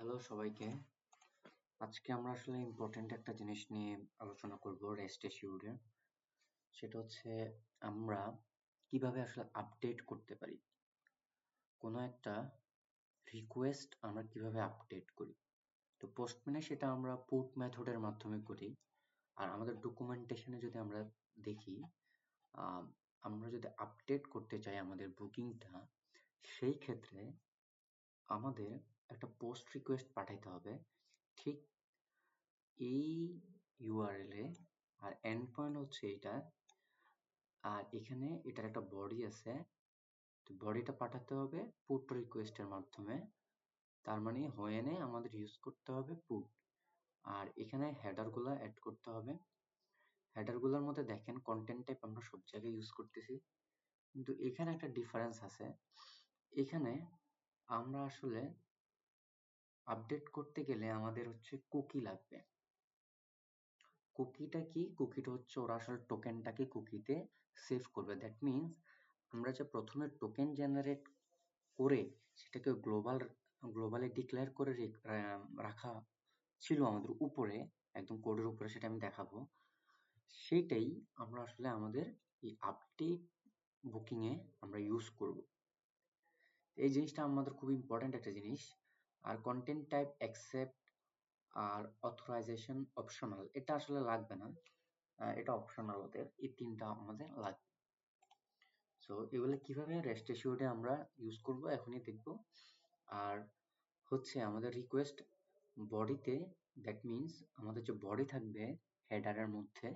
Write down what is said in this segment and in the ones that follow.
Hello সবাইকে। আজকে আমরা আসলে ইম্পর্টেন্ট একটা জিনিস নিয়ে আলোচনা করব রেস্ট এসিউডে সেটা হচ্ছে আমরা কীভাবে আসলে আপডেট করতে পারি। কোনো একটা রিকোয়েস্ট আমরা কীভাবে আপডেট করি। তো পোস্টম্যানে সেটা আমরা পুট মেথডের মাধ্যমে করি। আর আমাদের ডকুমেন্টেশনে যদি আমরা দেখি আমরা যদি আপডেট করতে চাই আমাদের বুকিংটা সেই ক্ষেত্রে আমাদের একটা পোস্ট রিকোয়েস্ট পাঠাইতে হবে। ঠিক এই ইউআরএল এ আর এন্ড পয়েন্ট হচ্ছে এটা আর এখানে এটার একটা বডি আছে। তো বডিটা পাঠাতে হবে পুট রিকোয়েস্টের মাধ্যমে। তার মানে হোয়েনে আমাদের ইউজ করতে হবে পুট আর এখানে হেডারগুলো অ্যাড করতে হবে। হেডারগুলোর মধ্যে দেখেন কন্টেন্ট টাইপ আমরা সব জায়গায় ইউজ করতেছি। কিন্তু এখানে একটা ডিফারেন্স আছে। এখানে আমরা আসলে আপডেট করতে গেলে আমাদের হচ্ছে কুকি লাগবে। কুকিটা কি? কুকিটা হচ্ছে ওরা আসলে টোকেনটাকে কুকিতে সেভ করবে। দ্যাট মিনস আমরা যে প্রথমে টোকেন জেনারেট করে সেটাকে গ্লোবাল গ্লোবালে ডিক্লেয়ার করে রাখা ছিল আমাদের উপরে, একদম কোডের উপরে সেটা আমি দেখাবো। সেইটাই আমরা আসলে আমাদের এই আপডেট বুকিংয়ে আমরা ইউজ করব। এই জিনিসটা আমাদের খুব ইম্পর্টেন্ট একটা জিনিস। আর কন্টেন্ট টাইপ অ্যাকসেপ্ট আর অথরাইজেশন অপশনাল এটা আসলে লাগবে না। এটা অপশনাল ওদের, এই তিনটা আমাদের লাগবে। সো এগুলো কীভাবে রেস্ট এসিওডে আমরা ইউজ করব, এখনই দেখব। আর হচ্ছে আমাদের রিকোয়েস্ট বডিতে দ্যাট মিনস আমাদের যে বডি থাকবে হেডারের মধ্যে,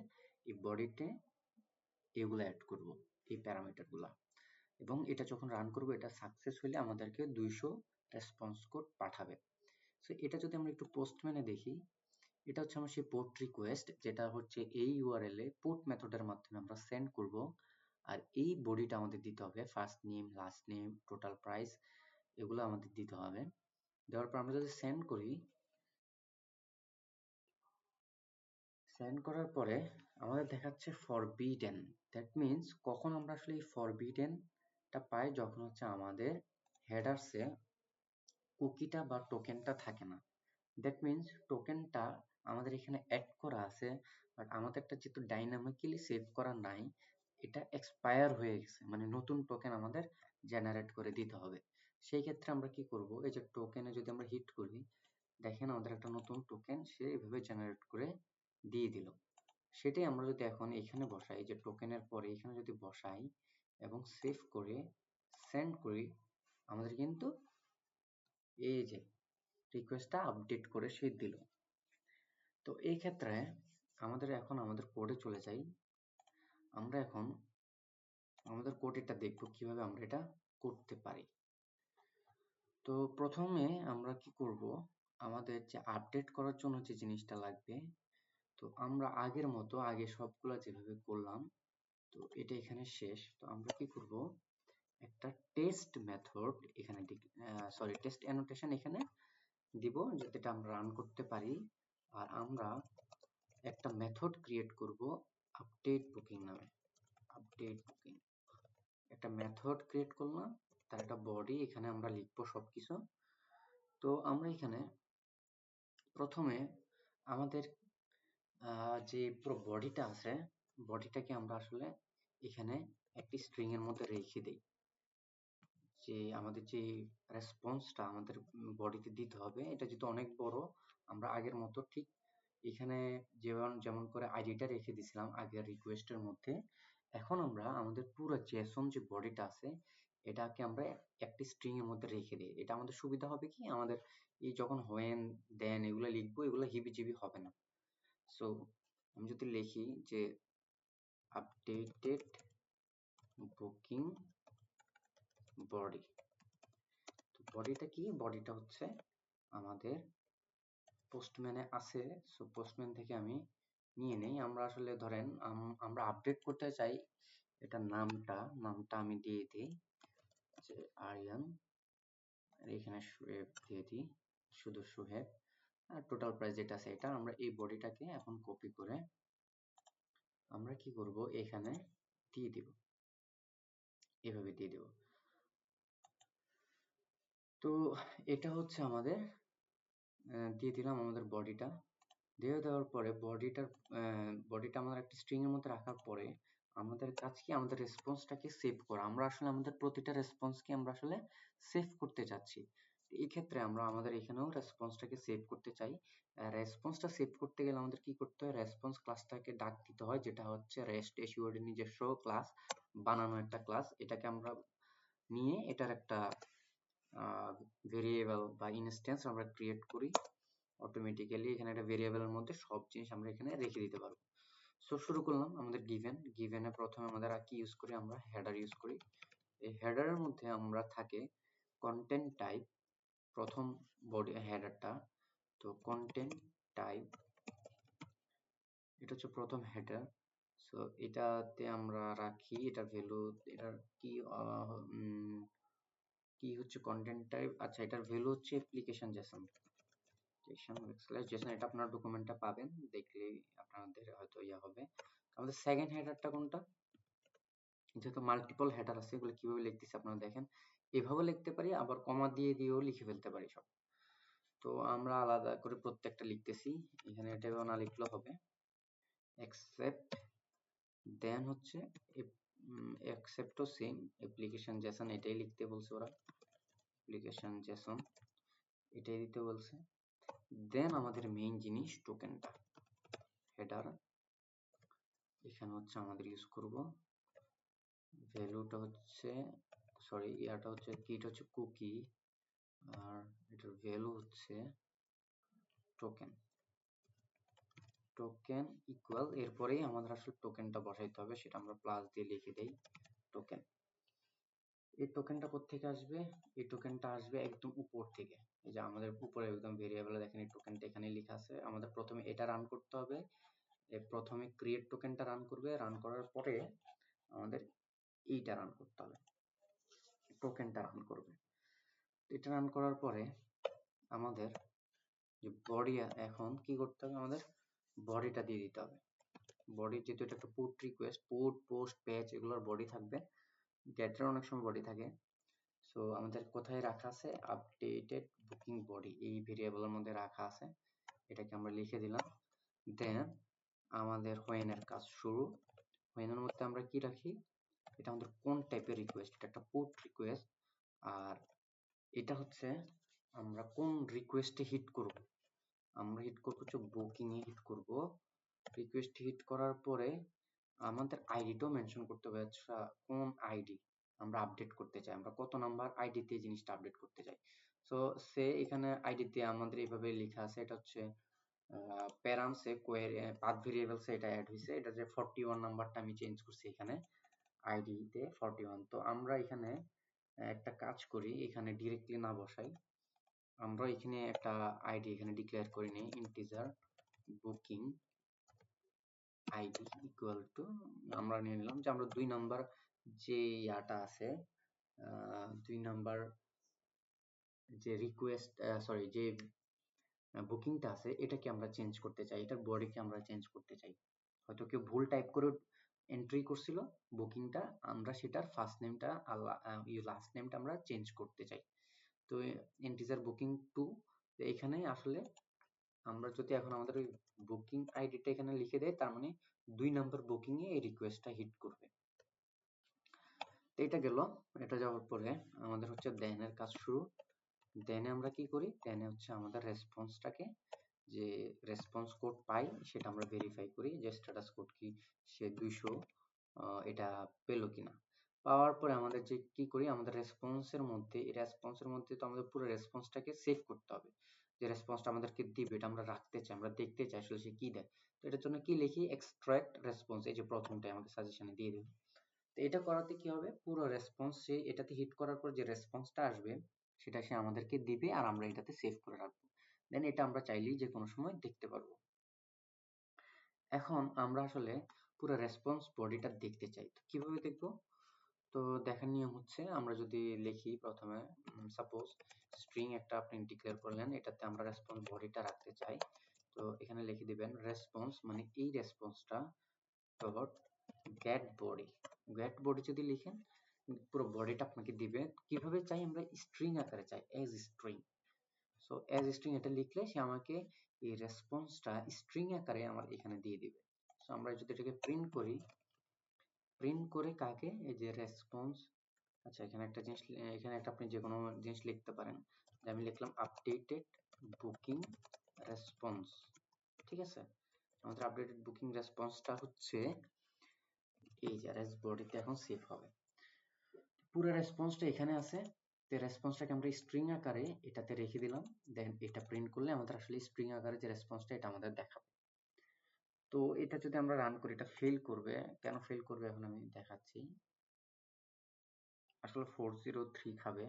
এই বডিতে এগুলো অ্যাড করব, এই প্যারামিটারগুলো এবং এটা যখন রান করব, এটা সাকসেস হলে আমাদেরকে দুইশো রেসপন্স কোড পাঠাবে। সো এটা যদি আমরা একটু পোস্টম্যানে দেখি, এটা হচ্ছে আমার সেই পোর্ট রিকোয়েস্ট যেটা হচ্ছে এই ইউআরএল এ পোর্ট মেথডের মাধ্যমে আমরা সেন্ড করব। আর এই বডিটা আমাদের দিতে হবে first name last name total price এগুলো আমাদের দিতে হবে। দেওয়ার পর আমরা যদি সেন্ড করি সেন্ড করার পরে আমাদের দেখাচ্ছে ফরবিডেন দ্যাট মিনস কখন আমরা আসলে এই ফরবিডেনটা পাই, যখন হচ্ছে আমাদের হেডার্সে কুকিটা বা টোকেনটা থাকে না। দ্যাট মিনস টোকেনটা আমাদের এখানে অ্যাড করা আছে বাট আমাদেরটা যেহেতু ডাইনামিক্যালি সেভ করা নাই, এটা এক্সপায়ার হয়ে গেছে। মানে নতুন টোকেন আমাদের জেনারেট করে দিতে হবে। সেই ক্ষেত্রে আমরা কি করব? এই যে টোকেনে যদি আমরা হিট করি, দেখেন আমাদের একটা নতুন টোকেন সে এইভাবে জেনারেট করে দিয়ে দিল। সেটাই আমরা যদি এখন এখানে বসাই যে টোকেনের পরে এখানে যদি বসাই এবং সেভ করে সেন্ড করি, আমাদের কিন্তু এই যে রিকোয়েস্টটা আপডেট করে সে দিল। তো এই ক্ষেত্রে আমাদের এখন আমাদের কোডে চলে যাই। আমরা এখন আমাদের কোড এটা দেখব কীভাবে আমরা এটা করতে পারি। তো প্রথমে আমরা কি করব? আমাদের যে আপডেট করার জন্য যে জিনিসটা লাগবে, তো আমরা আগের মতো আগে সবগুলা যেভাবে করলাম, তো এটা এখানে শেষ। তো আমরা কি করব? একটা টেস্ট মেথড এখানে সরি টেস্ট অ্যানোটেশন এখানে দিব যাতে এটা আমরা রান করতে পারি। আর আমরা একটা মেথড ক্রিয়েট করব আপডেট বুকিং নামে। আপডেট বুকিং একটা মেথড ক্রিয়েট করলাম, তার একটা বডি এখানে আমরা লিখব সবকিছু। তো আমরা এখানে প্রথমে আমাদের যে পুরো বডিটা আছে বডিটাকে আমরা আসলে এখানে একটি স্ট্রিং এর মধ্যে রেখে দেই। যে আমাদের যে রেসপন্সটা আমাদের বডিতে দিতে হবে, এটা যেহেতু অনেক বড়, আমরা আগের মতো ঠিক এখানে যেমন যেমন করে আইডিটা রেখে দিছিলাম আগের রিকোয়েস্টের মধ্যে, এখন আমরা আমাদের পুরো জেসন যে বডিটা আছে, এটাকে আমরা একটি স্ট্রিং এর মধ্যে রেখে দিই। এটা আমাদের সুবিধা হবে কি? আমাদের এই যখন হোয়েন দেন এগুলো লিখব, এগুলো হিবিজিবি হবে না। সো আমি যদি লিখি যে আপডেটেড বুকিং বডি তো বডিটা কি? বডিটা হচ্ছে আমাদের পোস্টম্যানে আছে। সো পোস্টম্যান থেকে আমি নিয়ে নেই। আমরা আসলে ধরেন আমরা আপডেট করতে চাই এটা নামটা। নামটা আমি দিয়ে দিই যে আরিয়ান। এখানে সোহেব দিয়ে দিই শুধু সোহেব আর টোটাল প্রাইস যেটা আছে এটা, আমরা এই বডিটাকে এখন কপি করে আমরা কি করব? এখানে দিয়ে দিব। এভাবে দিয়ে দেব। তো এটা হচ্ছে আমাদের দিয়ে দিলাম আমাদের বডিটা দিয়ে দেওয়ার পরে বডিটার বডিটা আমাদের একটা স্ট্রিং এর মধ্যে রাখার পরে আমাদের কাজ কি? আমাদের রেসপন্সটাকে সেভ করা। আমরা আসলে আমাদের প্রতিটা রেসপন্সকে আমরা আসলে সেভ করতে চাচ্ছি। এই ক্ষেত্রে আমরা আমাদের এখানেও রেসপন্সটাকে সেভ করতে চাই। রেসপন্সটা সেভ করতে গেলে আমাদের কি করতে হয়? রেসপন্স ক্লাসটাকে ডাক দিতে হয়, যেটা হচ্ছে রেস্ট এসিওর নিজস্ব ক্লাস বানানো একটা ক্লাস এটাকে আমরা নিয়ে এটার একটা ভেরিয়েবল বা ইনস্ট্যান্স আমরা ক্রিয়েট করি অটোমেটিক্যালি এখানে একটা ভেরিয়েবলের মধ্যে সব জিনিস আমরা এখানে রেখে দিতে পারব। সো শুরু করলাম আমাদের গিভেন গিভেনে প্রথমে আমাদের কি ইউজ করি? আমরা হেডার ইউজ করি। এই হেডারের মধ্যে আমরা থাকে কন্টেন্ট টাইপ প্রথম বডি হেডারটা তো কন্টেন্ট টাইপ এটা হচ্ছে প্রথম হেডার সো এটাতে আমরা রাখি এটা ভ্যালু এটার কি হচ্ছে কন্টেন্ট টাইপ আচ্ছা এটার ভ্যালু হচ্ছে অ্যাপ্লিকেশন জেসন জেসন এটা আপনার ডকুমেন্টটা পাবেন, দেখলেই আপনাদের হয়তো ইয়া হবে। আমাদের সেকেন্ড হেডারটা কোনটা? যেহেতু মাল্টিপল হেডার আছে, এগুলো কীভাবে লিখতেছি আপনারা দেখেন। এভাবে লিখতে পারি, আবার কমা দিয়ে দিয়েও লিখে ফেলতে পারি সব। তো আমরা আলাদা করে প্রত্যেকটা লিখতেছি, এখানে এটাও না লিখলেও হবে। Except দেন হচ্ছে অ্যাকসেপ্টও সেম অ্যাপ্লিকেশন জেসন এটাই লিখতে বলছে ওরা। অ্যাপ্লিকেশন জেসন এটাই দিতে বলছে। দেন আমাদের মেইন জিনিস টোকেনটা হেডার এখানে হচ্ছে আমাদের ইউজ করব। ভ্যালুটা হচ্ছে সরি ইয়াটা হচ্ছে কিটা হচ্ছে কুকি আর এটার ভ্যালু হচ্ছে টোকেন টোকেন ইকুয়াল এরপরেই আমাদের আসলে টোকেনটা বসাইতে হবে, সেটা আমরা প্লাস দিয়ে লিখে দেই টোকেন এই টোকেনটা কোথেকে আসবে? এই টোকেনটা আসবে একদম উপর থেকে। এই যে আমাদের উপরে একদম ভেরিয়েবলে দেখেন এই টোকেনটা এখানে লেখা আছে। আমাদের প্রথমে এটা রান করতে হবে। প্রথমে ক্রিয়েট টোকেনটা রান করবে। রান করার পরে আমাদের এইটা রান করতে হবে। টোকেনটা রান করবে। এটা রান করার পরে আমাদের যে বডি এখন কি করতে হবে? আমাদের বডিটা দিয়ে দিতে হবে। বডি যেহেতু এটা একটা put request put post patch এগুলোর বডি থাকবে। গেটের অনেক সময় বডি থাকে। সো আমাদের কোথায় রাখা আছে? আপডেটেড বুকিং বডি এই ভেরিয়েবলের মধ্যে রাখা আছে। এটাকে আমরা লিখে দিলাম। দেন আমাদের হোয়েনের কাজ শুরু। হোয়েনের মধ্যে আমরা কি রাখি? এটা আমাদের কোন টাইপের রিকোয়েস্ট এটা একটা পুট রিকোয়েস্ট আর এটা হচ্ছে আমরা কোন রিকোয়েস্টে হিট করব? আমরা হিট করব হচ্ছে বুকিং এ হিট করব। রিকোয়েস্ট হিট করার পরে আমাদের আইডিটাও মেনশন করতে হবে আচ্ছা কোন আইডি আমরা আপডেট করতে চাই, আমরা কত নাম্বার আইডিতে জিনিসটা আপডেট করতে চাই? সো সে এখানে আইডিতে আমাদের এইভাবে লেখা আছে, এটা হচ্ছে প্যারামসে কোয়েরি পাথ ভেরিয়েবলসে এটা অ্যাড হয়েছে এটা যে 41 নাম্বারটা আমি চেঞ্জ করছি এখানে আইডিতে 41 তো আমরা এখানে, একটা কাজ করি, এখানে ডিরেক্টলি না বসাই, আমরা এখানে একটা আইডি এখানে ডিক্লেয়ার করে নিই integer booking ID equal to আমরা নিয়ে নিলাম যে আমরা দুই নাম্বার যে ইয়াটা আছে দুই নাম্বার যে রিকোয়েস্ট সরি যে বুকিংটা আছে, এটাকে আমরা চেঞ্জ করতে চাই, এটার বডিকে আমরা চেঞ্জ করতে চাই। হয়তো কেউ ভুল টাইপ করে এন্ট্রি করছিল বুকিংটা আমরা সেটার ফার্স্ট নেমটা লাস্ট নেমটা আমরা চেঞ্জ করতে চাই। তো ইন্টিজার বুকিং টু এখানে আসলে আমরা যদি এখন আমাদের ওই বুকিং আইডিটা এখানে লিখে দেয় তার মানে দুই নাম্বার এ এই রিকোয়েস্টটা হিট করবে। এটা গেল, এটা যাওয়ার পরে আমাদের হচ্ছে দেনের কাজ শুরু। দেনে আমরা কি করি? দেনে হচ্ছে আমাদের রেসপন্সটাকে যে রেসপন্স কোড পাই, সেটা আমরা ভেরিফাই করি যে স্ট্যাটাস কোড কি, সে দুইশো এটা পেল কিনা। পাওয়ার পরে আমাদের যে কি করি? আমাদের রেসপন্সের মধ্যে, এই রেসপন্সের মধ্যে তো আমাদের পুরো রেসপন্সটাকে সেভ করতে হবে। যে রেসপন্সটা আমাদেরকে দিবে, এটা আমরা রাখতে চাই, আমরা দেখতে চাই আসলে সে কি দেয়। তো এটার জন্য কি লিখি? এক্সট্রাক্ট রেসপন্স এই যে প্রথমটাই আমাদের সাজেশনে দিয়ে দিল। তো এটা করাতে কি হবে? পুরো রেসপন্স সে এটাতে হিট করার পর যে রেসপন্সটা আসবে, সেটা সে আমাদেরকে দিবে আর আমরা এটাতে সেভ করে রাখব। দেন এটা আমরা চাইলেই যে কোনো সময় দেখতে পারব। এখন আমরা আসলে পুরো রেসপন্স বডিটা দেখতে চাই। তো কীভাবে দেখব? তো দেখার নিয়ম হচ্ছে, আমরা যদি লিখি প্রথমে সাপোজ স্ট্রিং একটা আপনি ডিক্লেয়ার করলেন, এটাতে আমরা রেসপন্স বডিটা রাখতে চাই। তো এখানে লিখে দিবেন রেসপন্স মানে এই রেসপন্সটা dot get body get body যদি লিখেন, পুরো বডিটা আপনাকে দিবে। কীভাবে চাই আমরা স্ট্রিং আকারে চাই? As string so as string এটা লিখলে সে আমাকে এই রেসপন্সটা স্ট্রিং আকারে আমার এখানে দিয়ে দিবে। সো আমরা যদি এটাকে প্রিন্ট করি প্রিন্ট করে কাকে? এই যে রেসপন্স আচ্ছা এখানে একটা জিনিস, এখানে একটা আপনি যে কোনো জিনিস লিখতে পারেন। আমি লিখলাম আপডেটেড বুকিং রেসপন্স ঠিক আছে? আমাদের আপডেটেড বুকিং রেসপন্সটা হচ্ছে, এই যে রেস বডিতে এখন সেভ হবে। পুরো রেসপন্সটা এখানে আছে। তো রেসপন্সটাকে আমরা স্ট্রিং আকারে এটাতে রেখে দিলাম। দেন এটা প্রিন্ট করলে আমাদের আসলে স্ট্রিং আকারে যে রেসপন্সটা এটা আমাদের দেখাবে। তো এটা যদি আমরা রান করি, এটা ফেল করবে। কেন ফেল করবে এখন আমি দেখাচ্ছি। আসলে ফোর জিরো থ্রি খাবে।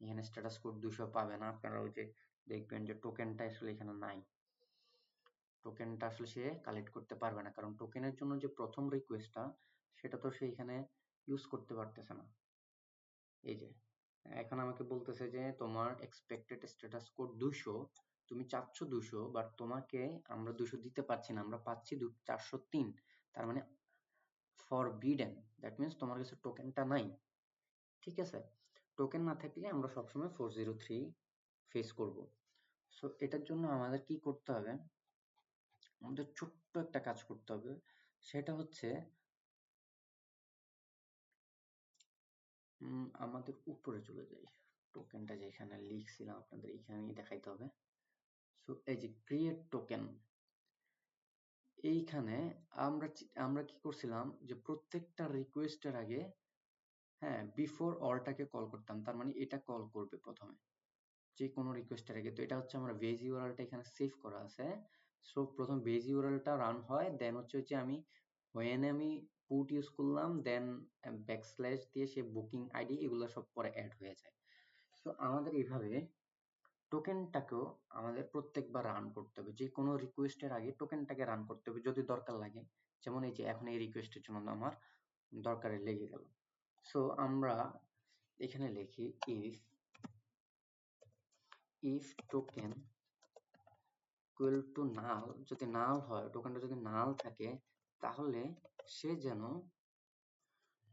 এখানে স্ট্যাটাস কোড দুশো পাবে না। আপনারা ওই যে দেখবেন যে টোকেনটা আসলে এখানে নাই। টোকেনটা আসলে সে কালেক্ট করতে পারবে না। কারণ টোকেনের জন্য যে প্রথম রিকোয়েস্টটা সেটা তো সে এখানে ইউজ করতে পারতেছে না। এই যে, এখন আমাকে বলতেছে যে তোমার এক্সপেক্টেড স্ট্যাটাস কোড দুশো। তুমি চাচ্ছ দুশো বাট তোমাকে আমরা দুশো দিতে পারছি না, আমরা পাচ্ছি চারশো তিন, তার মানে ফরবিডেন দ্যাট মিনস তোমার কাছে টোকেনটা নাই, ঠিক আছে? টোকেন না থাকলে আমরা সবসময় ফোর জিরো থ্রি ফেস করব। সো এটার জন্য আমাদের কি করতে হবে? আমাদের ছোট্ট একটা কাজ করতে হবে, সেটা হচ্ছে আমাদের উপরে চলে যাই। টোকেনটা যেখানে লিখছিলাম, আপনাদের এখানেই দেখাইতে হবে। সো এই যে ক্রিয়েট টোকেন এইখানে আমরা আমরা কি করছিলাম যে প্রত্যেকটা রিকোয়েস্টের আগে হ্যাঁ বিফোর অলটাকে কল করতাম। তার মানে এটা কল করবে প্রথমে যে কোনো রিকোয়েস্টের আগে। তো এটা হচ্ছে আমার বেজ ইউআরএলটা এখানে সেভ করা আছে। সো প্রথম বেজ ইউআরএলটা রান হয় দেন হচ্ছে হচ্ছে আমি হোয়েন আমি পুট ইউজ করলাম দেন ব্যাকস্ল্যাশ দিয়ে সে বুকিং আইডি এগুলো সব পরে অ্যাড হয়ে যায়। সো আমাদের এইভাবে টোকেনটাকেও আমাদের প্রত্যেকবার রান করতে হবে। যে কোনো রিকোয়েস্টের আগে টোকেনটাকে রান করতে হবে যদি দরকার লাগে। যেমন এই যে এখন এই রিকোয়েস্টের জন্য আমার দরকারে লেগে গেল। সো আমরা এখানে লিখি if if token equal to null যদি নাল হয় টোকেনটা যদি নাল থাকে, তাহলে সে যেন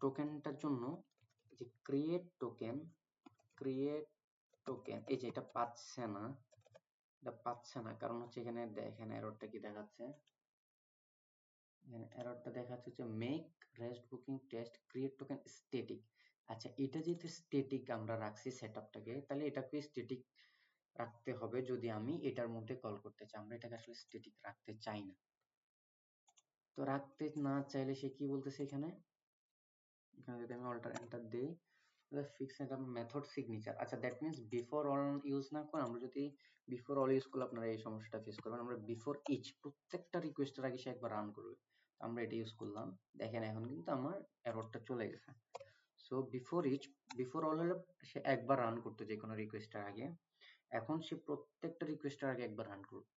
টোকেনটার জন্য যে ক্রিয়েট টোকেন ক্রিয়েট টোকেন এই যে এটা পাচ্ছে না, এটা পাচ্ছে না, কারণ হচ্ছে এখানে দেখেন এররটা কি দেখাচ্ছে? এখানে এররটা দেখাচ্ছে যে make rest booking test create token static আচ্ছা এটা যেহেতু স্ট্যাটিক আমরা রাখছি সেটআপটাকে তাহলে এটাকে স্ট্যাটিক রাখতে হবে যদি আমি এটার মধ্যে কল করতে চাই। আমরা এটাকে আসলে স্ট্যাটিক রাখতে চাই না। তো রাখতে না চাইলে সে কি বলতেছে এখানে? এখানে যদি আমি অল্টার এন্টার দেই ফিক্স এটা মেথড সিগনেচার আচ্ছা that means before all use না করে আমরা যদি বিফোর অল ইউজ করলে আপনারা এই সমস্যাটা ফেস করবেন। আমরা বিফোর ইচ প্রত্যেকটা রিকোয়েস্টের আগে সে একবার রান করবে। আমরা এটা ইউজ করলাম। দেখেন এখন কিন্তু আমার এররটা চলে গেছে। So before each before all হলে সে একবার রান করতে যে কোনো রিকোয়েস্টের আগে। এখন সে প্রত্যেকটা রিকোয়েস্টের আগে একবার রান করবে।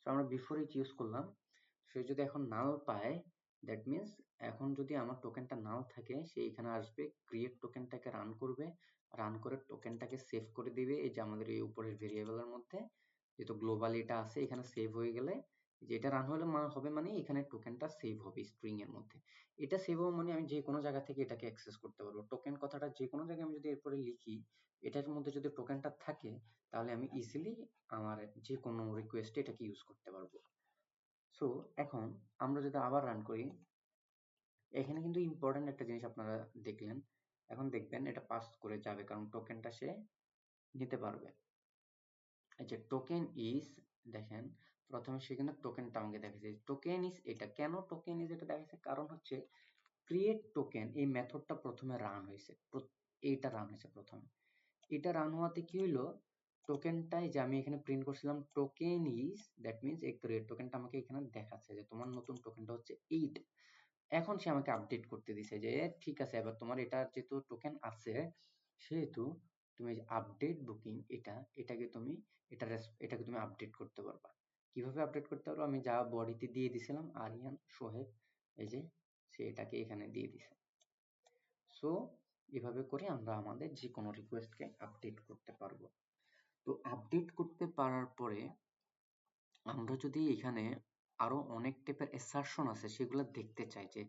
সো আমরা বিফোর ইচ ইউজ করলাম। সে যদি এখন নাল পায় দ্যাট মিনস এখন যদি আমার টোকেনটা নাও থাকে, সে এখানে আসবে ক্রিয়েট টোকেনটাকে রান করবে রান করে টোকেনটাকে সেভ করে দিবে, এই যে আমাদের এই উপরের ভেরিয়েবলের মধ্যে, যেহেতু গ্লোবাল এটা আছে, এখানে সেভ হয়ে গেলে যেটা রান হলে হবে মানে এখানে টোকেনটা সেভ হবে স্ট্রিং এর মধ্যে। এটা সেভ হবে মানে আমি যে কোনো জায়গা থেকে এটাকে অ্যাক্সেস করতে পারব। টোকেন কথাটা যে কোনো জায়গায় আমি যদি এরপরে লিখি, এটার মধ্যে যদি টোকেনটা থাকে, তাহলে আমি ইজিলি আমার যে কোনো রিকোয়েস্টে এটাকে ইউজ করতে পারব। সো এখন আমরা যদি আবার রান করি, এখানে কিন্তু ইম্পর্টেন্ট একটা জিনিস আপনারা দেখলেন। এখন দেখবেন এটা পাস করে যাবে, কারণ টোকেনটা সে নিতে পারবে। এই যে টোকেন ইজ দেখেন, প্রথমে সে কিন্তু টোকেনটা আমাকে দেখাচ্ছে টোকেন ইজ এটা। কেন টোকেন ইজ এটা দেখাচ্ছে কারণ হচ্ছে ক্রিয়েট টোকেন এই মেথডটা প্রথমে রান হয়েছে। এইটা রান হয়েছে প্রথমে। এটা রান হওয়াতে কি হইল? টোকেনটাই যে আমি এখানে প্রিন্ট করছিলাম token is that means create টোকেনটা আমাকে এখানে দেখাচ্ছে যে তোমার নতুন টোকেনটা হচ্ছে এইট এখন সে আমাকে আপডেট করতে দিছে যে ঠিক আছে, এবার তোমার এটা যেহেতু টোকেন আছে, সেহেতু তুমি আপডেট বুকিং এটা, এটাকে তুমি, এটা এটাকে তুমি আপডেট করতে পারবা। কীভাবে আপডেট করতে পারব? আমি যা বডিতে দিয়ে দিছিলাম আরিয়ান সোহেব এই যে, সে এটাকে এখানে দিয়ে দিছে। সো এভাবে করে আমরা আমাদের যে কোনো রিকোয়েস্টকে আপডেট করতে পারব। তো আপডেট করতে পারার পরে আমরা যদি এখানে আরও অনেক টাইপের অ্যাসারশন আছে, সেগুলো দেখতে চাই যে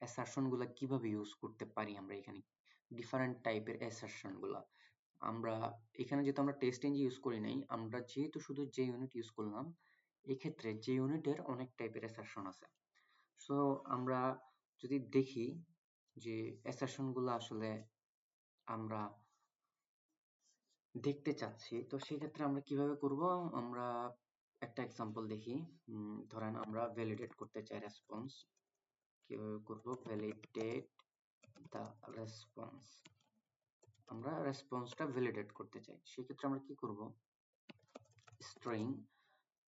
অ্যাসারশনগুলা কীভাবে ইউজ করতে পারি আমরা এখানে ডিফারেন্ট টাইপের অ্যাসারশনগুলা। আমরা এখানে যেহেতু আমরা টেস্ট এনজি ইউজ করি নাই, আমরা যেহেতু শুধু যে ইউনিট ইউজ করলাম, এক্ষেত্রে যে ইউনিটের অনেক টাইপের অ্যাসারশন আছে। সো আমরা যদি দেখি যে অ্যাসারশনগুলো আসলে আমরা দেখতে চাচ্ছি। তো সেক্ষেত্রে আমরা কীভাবে করব? আমরা একটা এক্সাম্পল দেখি। ধরেন আমরা ভ্যালিডেট করতে চাই রেসপন্স কীভাবে করব? ভ্যালিডেট দা রেসপন্স আমরা রেসপন্সটা ভ্যালিডেট করতে চাই। সেক্ষেত্রে আমরা কি করব? স্ট্রিং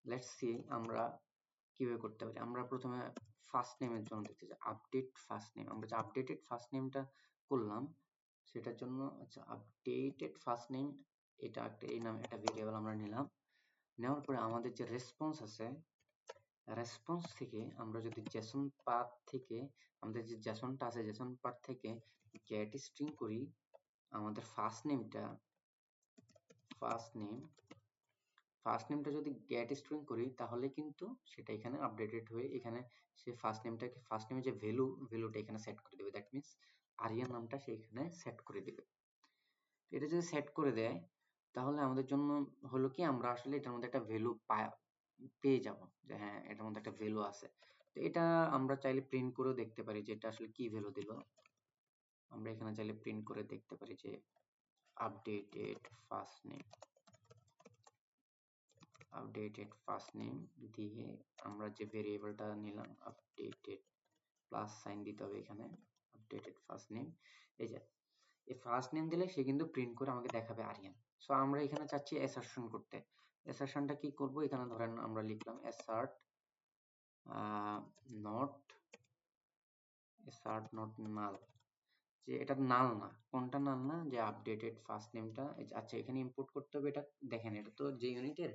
লেটস সি আমরা কীভাবে করতে পারি? আমরা প্রথমে ফার্স্ট নেমের জন্য দেখতে চাই। আপডেট ফার্স্ট নেম আমরা যে আপডেটেড ফার্স্ট নেমটা করলাম, সেটার জন্য আচ্ছা আপডেটেড ফার্স্ট নেম এটা একটা, এই নামে একটা ভেরিয়েবল আমরা নিলাম। নেওয়ার পরে আমাদের যে রেসপন্স আছে রেসপন্স থেকে আমরা যদি জেসন পাথ থেকে, আমাদের যে জেসনটা আছে জেসন পাথ থেকে গেট স্ট্রিং করি, আমাদের ফার্স্ট নেমটা ফার্স্ট নেম ফার্স্ট নেমটা যদি গেট স্ট্রিং করি, তাহলে কিন্তু সেটা এখানে আপডেটেড হয়ে, এখানে সে ফার্স্ট নেমটাকে ফার্স্ট নেমের যে ভ্যালু ভ্যালুটা এখানে সেট করে দেবে। দ্যাট মিনস আরিয়ান নামটা সে এখানে সেট করে দেবে। এটা যদি সেট করে দেয় তাহলে আমাদের জন্য হলো কি, আমরা আসলে এটার মধ্যে একটা ভ্যালু পেয়ে যাব যে হ্যাঁ এটার মধ্যে একটা ভ্যালু আছে। তো এটা আমরা চাইলে প্রিন্ট করেও দেখতে পারি যে এটা আসলে কি ভ্যালু দিল। আমরা এখানে চাইলে প্রিন্ট করে দেখতে পারি যে updated first name updated first name দিয়ে আমরা যে ভেরিয়েবলটা নিলাম আপডেটেড প্লাস সাইন দিতে হবে এখানে আপডেটেড ফার্স্ট নেম এই যে এই ফার্স্ট নেম দিলে সে কিন্তু প্রিন্ট করে আমাকে দেখাবে আরিয়ান সো আমরা এখানে চাচ্ছি অ্যাসারশন করতে। অ্যাসারশনটা কি করব? এখানে ধরেন আমরা লিখলাম assert not assert not null যে এটা নাল না, কোনটা নাল না? যে আপডেটেড ফার্স্ট নেমটা আচ্ছা এখানে ইম্পোর্ট করতে হবে এটা। দেখেন, এটা তো যে ইউনিটের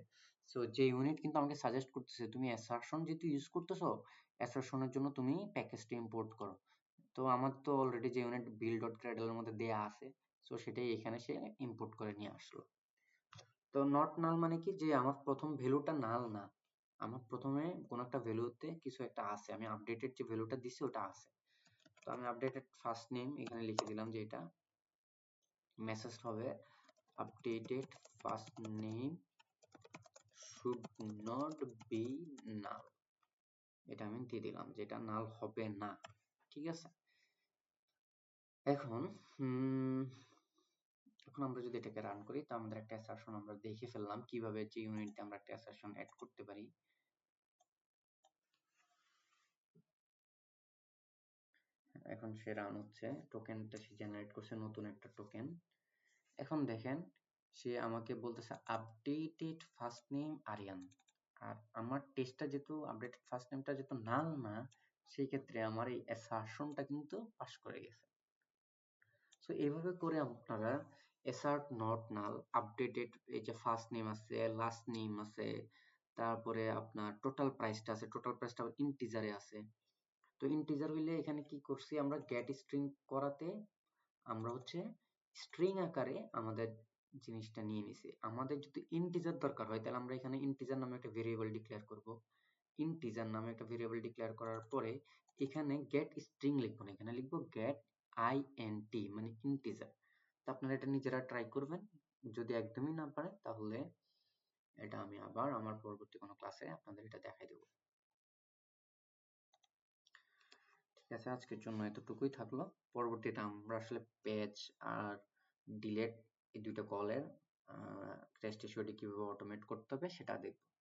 সো যে ইউনিট কিন্তু আমাকে সাজেস্ট করতেছে, তুমি অ্যাসারশন যেহেতু ইউজ করতেছো অ্যাসারশনের জন্য তুমি প্যাকেজটা ইম্পোর্ট করো। তো আমার তো অলরেডি যে ইউনিট বিল ডট ক্রেডেলের মধ্যে দেয়া আছে সো সেটাই এখানে সে ইম্পোর্ট করে নিয়ে আসলো। তো নট নাল মানে কি? যে আমার প্রথম ভ্যালুটা নাল না। আমার প্রথমে কোন একটা ভ্যালুতে কিছু একটা আছে। আমি আপডেটেড যে ভ্যালুটা দিছি, ওটা আছে। তো আমি আপডেটেড ফার্স্ট নেম এখানে লিখে দিলাম যে এটা। মেসেজ হবে updated first name should not be null এটা আমি দিয়ে দিলাম যেটা নাল হবে না। ঠিক আছে? এখন এখন আমরা যদি এটাকে রান করি, তো আমাদের একটা অ্যাসারশন আমরা দেখে ফেললাম কীভাবে যে ইউনিটে আমরা একটা অ্যাসারশন অ্যাড করতে পারি। এখন সে রান হচ্ছে টোকেনটা সে জেনারেট করছে নতুন একটা টোকেন এখন দেখেন, সে আমাকে বলতেছে আপডেটেড ফার্স্ট নেম আরিয়ান আর আমার টেস্টটা যেহেতু আপডেটেড ফার্স্ট নেমটা যেহেতু নাল না সেই ক্ষেত্রে আমার এই অ্যাসারশনটা কিন্তু পাস করে গেছে। সো এইভাবে করে আপনারা অ্যাসার্ট নট নাল আপডেটেড এই যে ফার্স্ট নেম আছে লাস্ট নেম আছে, তারপরে আপনার টোটাল প্রাইসটা আছে টোটাল প্রাইসটা ইন্টিজারে আছে। তো ইন্টিজার হইলে এখানে কি করছি আমরা গেট স্ট্রিং করাতে আমরা হচ্ছে স্ট্রিং আকারে আমাদের জিনিসটা নিয়ে নিছি। আমাদের যদি ইন্টিজার দরকার হয়, তাহলে আমরা এখানে ইন্টিজার নামে একটা ভেরিয়েবল ডিক্লেয়ার করব। ইন্টিজার নামে একটা ভেরিয়েবল ডিক্লেয়ার করার পরে এখানে গেট স্ট্রিং লিখব না, এখানে লিখব গেট আইএনটি মানে ইন্টিজার তো আপনারা এটা নিজেরা ট্রাই করবেন। যদি একদমই না পারে, তাহলে এটা আমি আবার আমার পরবর্তী কোনো ক্লাসে আপনাদের এটা দেখাই দেব। ঠিক আছে, আজকের জন্য এতটুকুই থাকল। পরবর্তীতে আমরা আসলে পেজ আর ডিলেট এই দুইটা কলের টেস্ট ইস্যুটি কীভাবে অটোমেট করতে হবে সেটা দেখব।